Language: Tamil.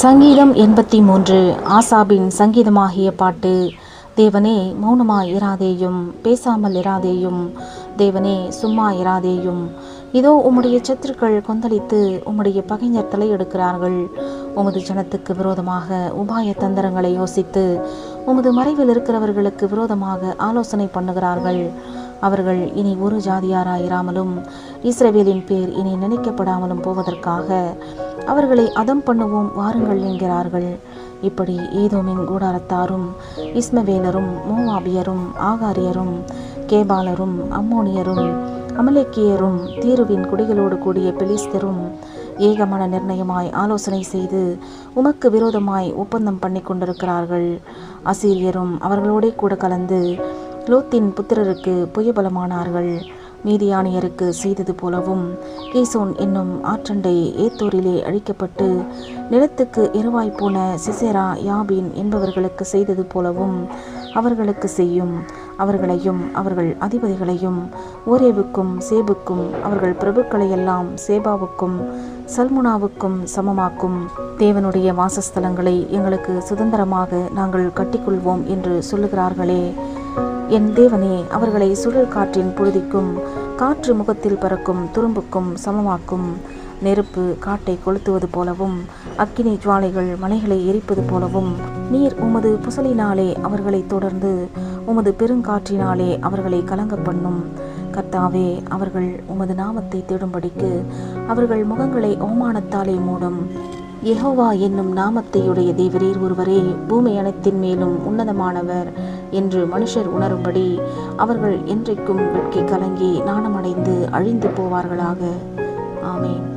சங்கீதம் எண்பத்தி மூன்று ஆசாபின் சங்கீதமாகிய பாட்டு தேவனே மௌனமாய் இராதேயும் பேசாமல் இராதேயும் தேவனே சும்மா இராதேயும் இதோ உம்முடைய சத்துருக்கள் கொந்தளித்து உம்முடைய பகைஞர் தலையெடுக்கிறார்கள். உமது ஜனத்துக்கு விரோதமாக உபாய தந்திரங்களை யோசித்து உமது மறைவில் இருக்கிறவர்களுக்கு விரோதமாக ஆலோசனை பண்ணுகிறார்கள். அவர்கள் இனி ஒரு ஜாதியாராயிராமலும் இஸ்ரவேலின் பேர் இனி நினைக்கப்படாமலும் போவதற்காக அவர்களை அதம் பண்ணுவோம் வாருங்கள் என்கிறார்கள். இப்படி ஈதோமின் கூடாரத்தாரும் இஸ்மவேலரும் மோவாபியரும் ஆகாரியரும் கேபாலரும் அம்மோனியரும் அமலேக்கியரும் தீருவின் குடிகளோடு கூடிய பெலிஸ்தரும் ஏகமன நிர்ணயமாய் ஆலோசனை செய்து உமக்கு விரோதமாய் ஒப்பந்தம் பண்ணி கொண்டிருக்கிறார்கள். அசீரியரும் அவர்களோடே கூட கலந்து லோத்தின் புத்திரருக்கு புயபலமானார்கள். மீதியானியருக்கு செய்தது போலவும் கீசோன் என்னும் ஆற்றண்டை ஏத்தோரிலே அழிக்கப்பட்டு நிலத்துக்கு எருவாய் போன சிசேரா யாபின் என்பவர்களுக்கு செய்தது போலவும் அவர்களுக்கு செய்யும். அவர்களையும் அவர்கள் அதிபதிகளையும் ஓரேவுக்கும் சேபுக்கும் அவர்கள் பிரபுக்களையெல்லாம் சேபாவுக்கும் சல்முனாவுக்கும் சமமாக்கும். தேவனுடைய வாசஸ்தலங்களை எங்களுக்கு சுதந்திரமாக நாங்கள் கட்டிக்கொள்வோம் என்று சொல்லுகிறார்களே. என் தேவனே அவர்களை சுழல் காற்றின் புழுதிக்கும் காற்று முகத்தில் பறக்கும் துரும்புக்கும் சமமாக்கும். நெருப்பு காட்டை கொளுத்துவது போலவும் அக்கினி ஜுவாலைகள் மலைகளை எரிப்பது போலவும் நீர் உமது புசலினாலே அவர்களை தொடர்ந்து உமது பெருங்காற்றினாலே அவர்களை கலங்க பண்ணும் கர்த்தாவே அவர்கள் உமது நாமத்தை தேடும்படிக்கு அவர்கள் முகங்களை அவமானத்தாலே மூடும். யெகோவா என்னும் நாமத்தையுடைய தேவரீர் ஒருவரே பூமி அனைத்தின் மேலும் உன்னதமானவர் என்று மனுஷர் உணரும்படி அவர்கள் என்றைக்கும் வெட்கி கலங்கி நாணமடைந்து அழிந்து போவார்களாக. ஆமேன்.